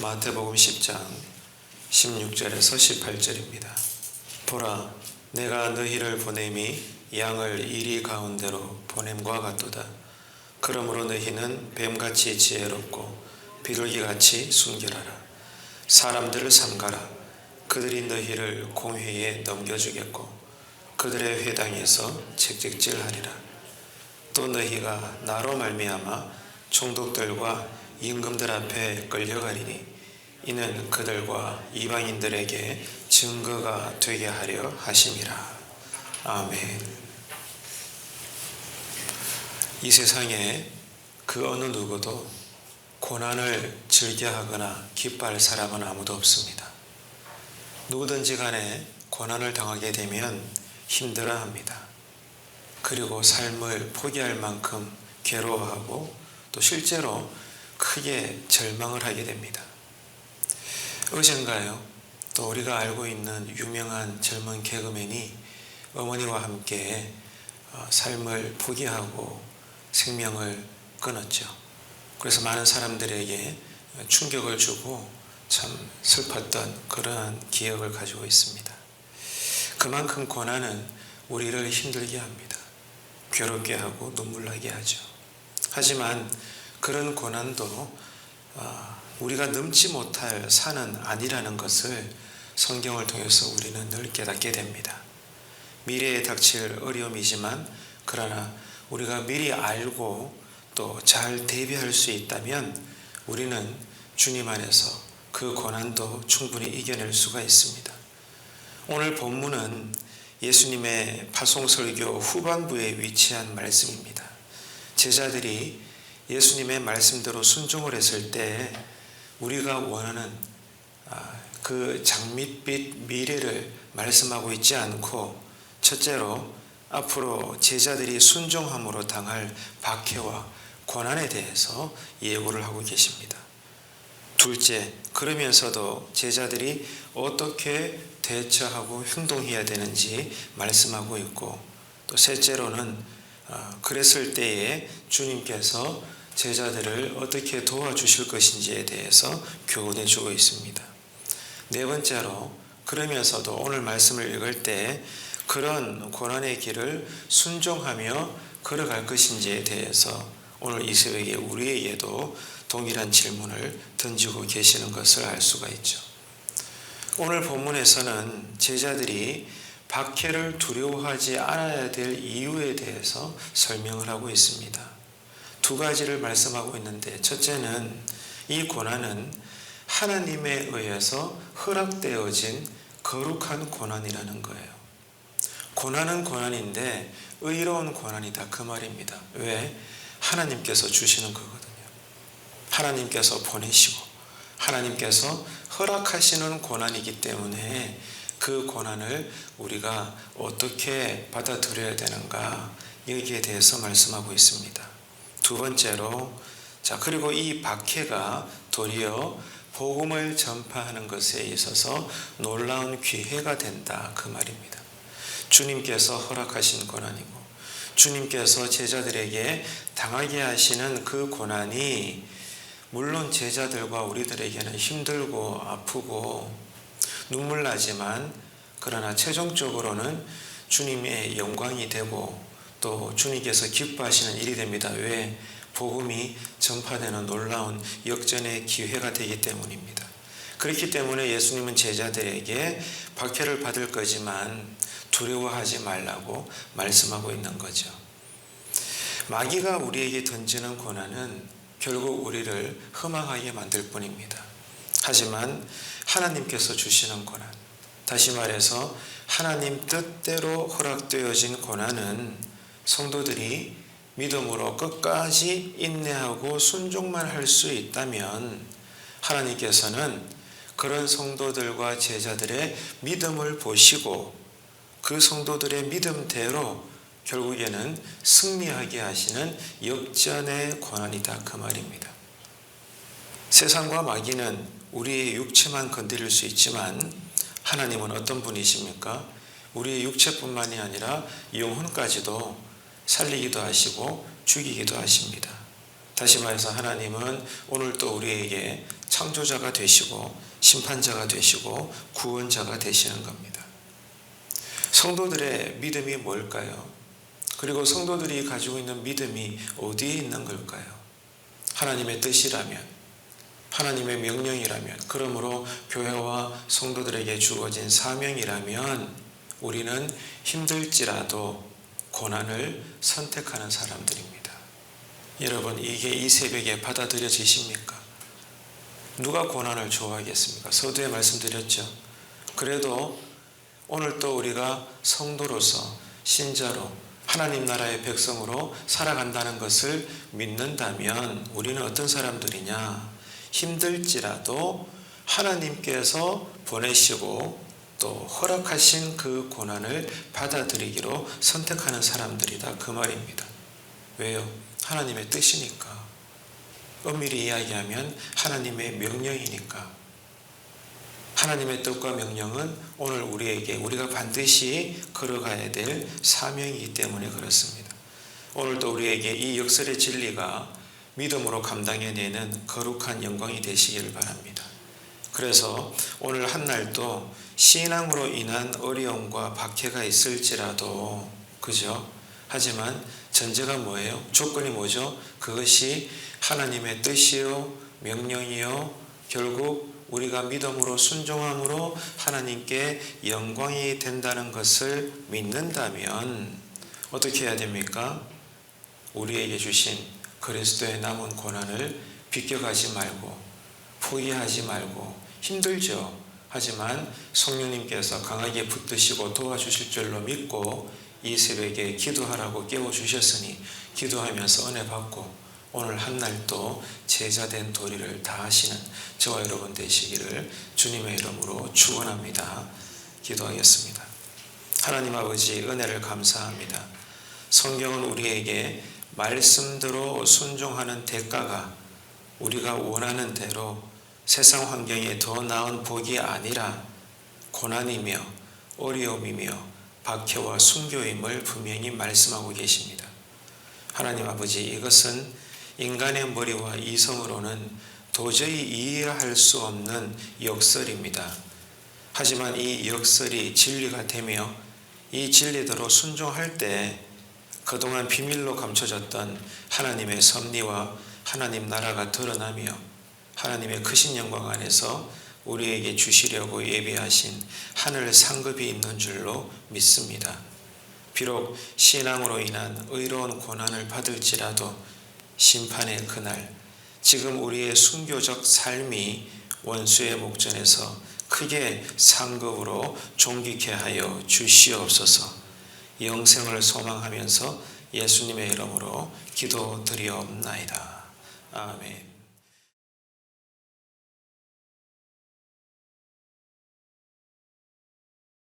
마태복음 10장 16절에서 18절입니다. 보라, 내가 너희를 보냄이 양을 이리 가운데로 보냄과 같도다. 그러므로 너희는 뱀같이 지혜롭고 비둘기같이 순결하라. 사람들을 삼가라. 그들이 너희를 공회에 넘겨주겠고 그들의 회당에서 책찍질하리라. 또 너희가 나로 말미암아 총독들과 임금들 앞에 끌려가리니 이는 그들과 이방인들에게 증거가 되게 하려 하심이라. 아멘. 이 세상에 그 어느 누구도 고난을 즐겨하거나 기뻐할 사람은 아무도 없습니다. 누구든지 간에 고난을 당하게 되면 힘들어 합니다. 그리고 삶을 포기할 만큼 괴로워하고 또 실제로 크게 절망을 하게 됩니다. 어젠가요, 또 우리가 알고 있는 유명한 젊은 개그맨이 어머니와 함께 어, 삶을 포기하고 생명을 끊었죠. 그래서 많은 사람들에게 충격을 주고 참 슬펐던 그러한 기억을 가지고 있습니다. 그만큼 고난은 우리를 힘들게 합니다. 괴롭게 하고 눈물 나게 하죠. 하지만 그런 고난도 어, 우리가 넘지 못할 산은 아니라는 것을 성경을 통해서 우리는 늘 깨닫게 됩니다. 미래에 닥칠 어려움이지만 그러나 우리가 미리 알고 또 잘 대비할 수 있다면 우리는 주님 안에서 그 고난도 충분히 이겨낼 수가 있습니다. 오늘 본문은 예수님의 파송설교 후반부에 위치한 말씀입니다. 제자들이 예수님의 말씀대로 순종을 했을 때 우리가 원하는 아, 그 장밋빛 미래를 말씀하고 있지 않고 첫째로 앞으로 제자들이 순종함으로 당할 박해와 고난에 대해서 예고를 하고 계십니다. 둘째, 그러면서도 제자들이 어떻게 대처하고 행동해야 되는지 말씀하고 있고 또 셋째로는 아, 그랬을 때에 주님께서 제자들을 어떻게 도와주실 것인지에 대해서 교훈해 주고 있습니다. 네 번째로 그러면서도 오늘 말씀을 읽을 때 그런 고난의 길을 순종하며 걸어갈 것인지에 대해서 오늘 이 새벽에 우리에게도 동일한 질문을 던지고 계시는 것을 알 수가 있죠. 오늘 본문에서는 제자들이 박해를 두려워하지 않아야 될 이유에 대해서 설명을 하고 있습니다. 두 가지를 말씀하고 있는데 첫째는 이 고난은 하나님에 의해서 허락되어진 거룩한 고난이라는 거예요. 고난은 고난인데 의로운 고난이다 그 말입니다. 왜? 하나님께서 주시는 거거든요. 하나님께서 보내시고 하나님께서 허락하시는 고난이기 때문에 그 고난을 우리가 어떻게 받아들여야 되는가 여기에 대해서 말씀하고 있습니다. 두 번째로 자 그리고 이 박해가 도리어 복음을 전파하는 것에 있어서 놀라운 기회가 된다 그 말입니다. 주님께서 허락하신 고난이고 주님께서 제자들에게 당하게 하시는 그 고난이 물론 제자들과 우리들에게는 힘들고 아프고 눈물 나지만 그러나 최종적으로는 주님의 영광이 되고 또 주님께서 기뻐하시는 일이 됩니다. 왜? 복음이 전파되는 놀라운 역전의 기회가 되기 때문입니다. 그렇기 때문에 예수님은 제자들에게 박해를 받을 거지만 두려워하지 말라고 말씀하고 있는 거죠. 마귀가 우리에게 던지는 고난은 결국 우리를 허망하게 만들 뿐입니다. 하지만 하나님께서 주시는 고난, 다시 말해서 하나님 뜻대로 허락되어진 고난은 성도들이 믿음으로 끝까지 인내하고 순종만 할 수 있다면 하나님께서는 그런 성도들과 제자들의 믿음을 보시고 그 성도들의 믿음대로 결국에는 승리하게 하시는 역전의 권한이다 그 말입니다. 세상과 마귀는 우리의 육체만 건드릴 수 있지만 하나님은 어떤 분이십니까? 우리의 육체뿐만이 아니라 영혼까지도 살리기도 하시고 죽이기도 하십니다. 다시 말해서 하나님은 오늘 또 우리에게 창조자가 되시고 심판자가 되시고 구원자가 되시는 겁니다. 성도들의 믿음이 뭘까요? 그리고 성도들이 가지고 있는 믿음이 어디에 있는 걸까요? 하나님의 뜻이라면, 하나님의 명령이라면, 그러므로 교회와 성도들에게 주어진 사명이라면 우리는 힘들지라도 고난을 선택하는 사람들입니다. 여러분, 이게 이 새벽에 받아들여지십니까? 누가 고난을 좋아하겠습니까? 서두에 말씀드렸죠. 그래도 오늘 또 우리가 성도로서 신자로 하나님 나라의 백성으로 살아간다는 것을 믿는다면 우리는 어떤 사람들이냐? 힘들지라도 하나님께서 보내시고 또 허락하신 그 고난을 받아들이기로 선택하는 사람들이다. 그 말입니다. 왜요? 하나님의 뜻이니까. 엄밀히 이야기하면 하나님의 명령이니까. 하나님의 뜻과 명령은 오늘 우리에게 우리가 반드시 걸어가야 될 사명이기 때문에 그렇습니다. 오늘도 우리에게 이 역설의 진리가 믿음으로 감당해내는 거룩한 영광이 되시기를 바랍니다. 그래서 오늘 한 날도 신앙으로 인한 어려움과 박해가 있을지라도 그죠? 하지만 전제가 뭐예요? 조건이 뭐죠? 그것이 하나님의 뜻이요 명령이요 결국 우리가 믿음으로 순종함으로 하나님께 영광이 된다는 것을 믿는다면 어떻게 해야 됩니까? 우리에게 주신 그리스도의 남은 고난을 비껴가지 말고 포기하지 말고 힘들죠. 하지만 성령님께서 강하게 붙드시고 도와주실 줄로 믿고 이 새벽에 기도하라고 깨워주셨으니 기도하면서 은혜 받고 오늘 한 날도 제자된 도리를 다하시는 저와 여러분 되시기를 주님의 이름으로 축원합니다. 기도하겠습니다. 하나님 아버지 은혜를 감사합니다. 성경은 우리에게 말씀대로 순종하는 대가가 우리가 원하는 대로 세상 환경에 더 나은 복이 아니라 고난이며 어려움이며 박해와 순교임을 분명히 말씀하고 계십니다. 하나님 아버지 이것은 인간의 머리와 이성으로는 도저히 이해할 수 없는 역설입니다. 하지만 이 역설이 진리가 되며 이 진리대로 순종할 때 그동안 비밀로 감춰졌던 하나님의 섭리와 하나님 나라가 드러나며 하나님의 크신 영광 안에서 우리에게 주시려고 예비하신 하늘 상급이 있는 줄로 믿습니다. 비록 신앙으로 인한 의로운 고난을 받을지라도 심판의 그날 지금 우리의 순교적 삶이 원수의 목전에서 크게 상급으로 존귀케 하여 주시옵소서 영생을 소망하면서 예수님의 이름으로 기도드리옵나이다. 아멘